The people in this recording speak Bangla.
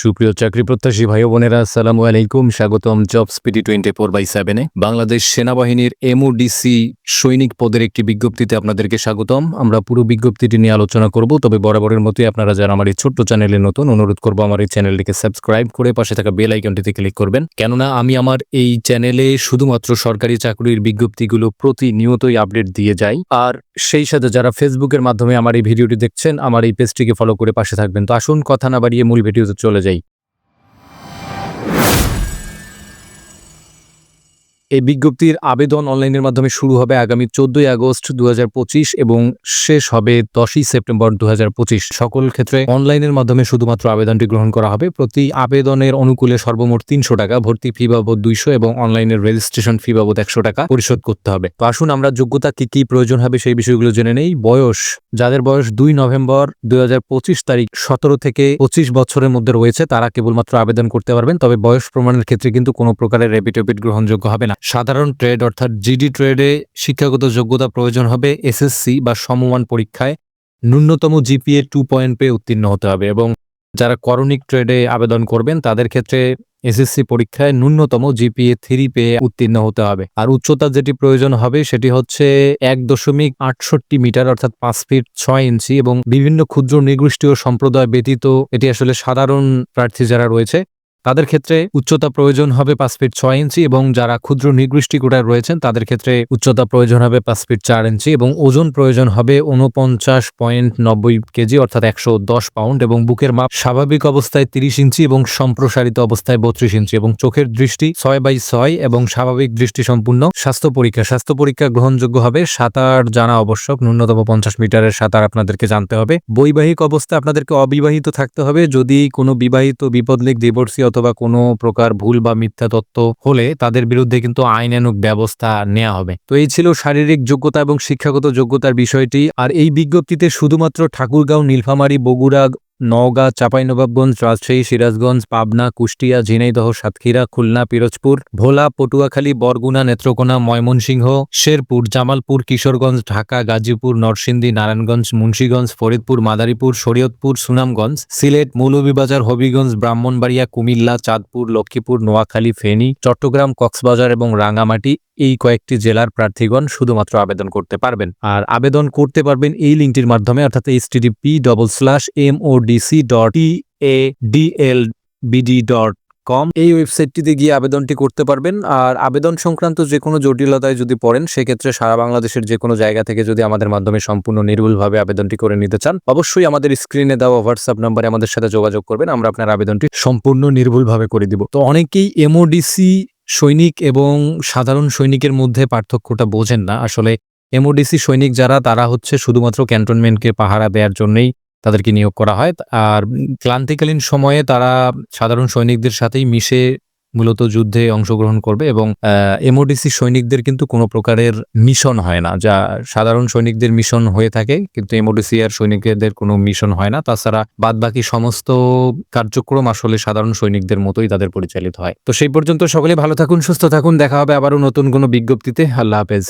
সুপ্রিয় চাকরি প্রত্যাশী ভাই বোনেরা, আসসালামু আলাইকুম। স্বাগতম job speedy twenty four by সেভেনে বাংলাদেশ সেনাবাহিনীর এমওডিসি সৈনিক পদের একটি বিজ্ঞপ্তিতে আপনাদেরকে স্বাগতম। আমরা পুরো বিজ্ঞপ্তিটি নিয়ে আলোচনা করব, তবে বরাবরের মতোই আপনারা যারা আমার এই ছোট্ট চ্যানেলে নতুন, অনুরোধ করব আমার এই চ্যানেলটিকে সাবস্ক্রাইব করে পাশে থাকা বেল আইকনটিতে ক্লিক করবেন। কেননা আমি আমার এই চ্যানেলে শুধুমাত্র সরকারি চাকরির বিজ্ঞপ্তিগুলো প্রতিনিয়তই আপডেট দিয়ে যাই। আর সেই সাথে যারা ফেসবুকের মাধ্যমে আমার এই ভিডিওটি দেখছেন, আমার এই পেজটিকে ফলো করে পাশে থাকবেন। তো আসুন, কথা না বাড়িয়ে মূল ভিডিওতে চলে যাই এই বিজ্ঞপ্তির আবেদন অনলাইনের মাধ্যমে শুরু হবে আগামী চোদ্দই আগস্ট দু হাজার পঁচিশ এবং শেষ হবে দশই সেপ্টেম্বর দু হাজার পঁচিশ। সকল ক্ষেত্রে অনলাইনের মাধ্যমে শুধুমাত্র আবেদনটি গ্রহণ করা হবে। প্রতি আবেদনের অনুকূলে সর্বমোট তিনশো টাকা, ভর্তি ফি বাবদ দুইশো এবং অনলাইনের রেজিস্ট্রেশন ফি বাবদ একশো টাকা পরিশোধ করতে হবে। তো আসুন আমরা যোগ্যতা কি কি প্রয়োজন হবে সেই বিষয়গুলো জেনে নেই। বয়স, যাদের বয়স দুই নভেম্বর দুই হাজার পঁচিশ তারিখ সতেরো থেকে পঁচিশ বছরের মধ্যে রয়েছে, তারা কেবলমাত্র আবেদন করতে পারবেন, তবে বয়স প্রমাণের ক্ষেত্রে কিন্তু কোনো প্রকারের রেপিটেপিট গ্রহণযোগ্য হবে না। সাধারণ ট্রেড, অর্থাৎ জিডি ট্রেডে শিক্ষাগত যোগ্যতা প্রয়োজন হবে এসএসসি বা সমমান পরীক্ষায়। ন্যূনতম জিপিএ টু পয়েন্ট পেয়ে উত্তীর্ণ হতে হবে এবং যারা করণিক ট্রেডে আবেদন করবেন, তাদের ক্ষেত্রে এসএসসি পরীক্ষায় ন্যূনতম জিপিএ থ্রি পেয়ে উত্তীর্ণ হতে হবে। আর উচ্চতা যেটি প্রয়োজন হবে, সেটি হচ্ছে এক দশমিক আটষট্টি মিটার, অর্থাৎ পাঁচ ফিট ছয় ইঞ্চি এবং বিভিন্ন ক্ষুদ্র নিগোষ্ঠীয় সম্প্রদায় ব্যতীত এটি আসলে সাধারণ প্রার্থী যারা রয়েছে তাদের ক্ষেত্রে উচ্চতা প্রয়োজন হবে পাঁচ ফিট ছয় ইঞ্চি এবং যারা ক্ষুদ্র নিগৃষ্টি কোটায় রয়েছেন, তাদের ক্ষেত্রে উচ্চতা প্রয়োজন হবে পাঁচ ফিট চার ইঞ্চি এবং ওজন প্রয়োজন হবে উনপঞ্চাশ পয়েন্ট নব্বই কেজি অর্থাৎ একশো দশ পাউন্ড এবং বুকের মাপ স্বাভাবিক অবস্থায় তিরিশ ইঞ্চি এবং সম্প্রসারিত অবস্থায় বত্রিশ ইঞ্চি এবং চোখের দৃষ্টি ছয় বাই ছয় এবং স্বাভাবিক দৃষ্টি সম্পূর্ণ স্বাস্থ্য পরীক্ষা। স্বাস্থ্য পরীক্ষা গ্রহণযোগ্য হবে সাঁতার জানা আবশ্যক, ন্যূনতম পঞ্চাশ মিটারের সাঁতার আপনাদেরকে জানতে হবে। বৈবাহিক অবস্থা আপনাদেরকে অবিবাহিত থাকতে হবে। যদি কোনো বিবাহিত বিপদলিক ডিভোর্সি অথবা কোনো প্রকার ভুল বা মিথ্যা তত্ত্ব হলে তাদের বিরুদ্ধে কিন্তু আইনানুক ব্যবস্থা নেওয়া হবে। তো এই ছিল শারীরিক যোগ্যতা এবং শিক্ষাগত যোগ্যতার বিষয়টি। আর এই বিজ্ঞপ্তিতে শুধুমাত্র ঠাকুরগাঁও, নীলফামারী, বগুড়া নওগাঁ, চাঁপাইনবাবগঞ্জ, রাজশাহী, সিরাজগঞ্জ, পাবনা, কুষ্টিয়া, ঝিনাইদহ, সাতক্ষীরা, খুলনা, পিরোজপুর, ভোলা, পটুয়াখালী, বরগুনা, নেত্রকোনা, ময়মনসিংহ, শেরপুর, জামালপুর, কিশোরগঞ্জ, ঢাকা, গাজীপুর, নরসিংদী, নারায়ণগঞ্জ, মুন্সীগঞ্জ, ফরিদপুর, মাদারীপুর, শরীয়তপুর, সুনামগঞ্জ, সিলেট, মৌলভীবাজার, হবিগঞ্জ, ব্রাহ্মণবাড়িয়া, কুমিল্লা, চাঁদপুর, লক্ষ্মীপুর, নোয়াখালী, ফেনী, চট্টগ্রাম, কক্সবাজার এবং রাঙ্গামাটি এই কয়েকটি জেলার প্রার্থীগণ শুধুমাত্র আবেদন করতে পারবেন। আর আবেদন করতে পারবেন এই লিঙ্কটির মাধ্যমে, অর্থাৎ H TDP double slash M dot T A dot com এই ওয়েবসাইটটিতে গিয়ে আবেদনটি করতে পারবেন। আর আবেদন সংক্রান্ত যে কোনো জটিলতায় যদি পড়েন, সেক্ষেত্রে সারা বাংলাদেশের যে কোনো জায়গা থেকে যদি আমাদের মাধ্যমে সম্পূর্ণ নির্ভুলভাবে আবেদনটি করে নিতে চান, অবশ্যই আমাদের স্ক্রিনে দেওয়া হোয়াটসঅ্যাপ নাম্বারে আমাদের সাথে যোগাযোগ করবেন, আমরা আপনার আবেদনটি সম্পূর্ণ নির্ভুলভাবে করে দিব। তো অনেকেই এমওডিসি সৈনিক এবং সাধারণ সৈনিকের মধ্যে পার্থক্যটা বোঝেন না। আসলে এমওডিসি সৈনিক যারা, তারা হচ্ছে শুধুমাত্র ক্যান্টনমেন্টকে পাহারা দেওয়ার জন্যই তাদেরকে নিয়োগ করা হয়। আর ক্লান্তিকালীন সময়ে তারা সাধারণ সৈনিকদের সাথেই মিশে মূলত যুদ্ধে অংশগ্রহণ করবে এবং এমওডিসি সৈনিকদের কিন্তু কোনো প্রকারের মিশন হয় না। যা সাধারণ সৈনিকদের মিশন হয়ে থাকে, কিন্তু এমওডিসি আর সৈনিকদের কোনো মিশন হয় না। তাছাড়া বাদবাকি সমস্ত কার্যক্রম আসলে সাধারণ সৈনিকদের মতোই তাদের পরিচালিত হয়। তো সেই পর্যন্ত সকলে ভালো থাকুন, সুস্থ থাকুন। দেখা হবে আবারও নতুন কোনো বিজ্ঞপ্তিতে। আল্লাহ হাফেজ।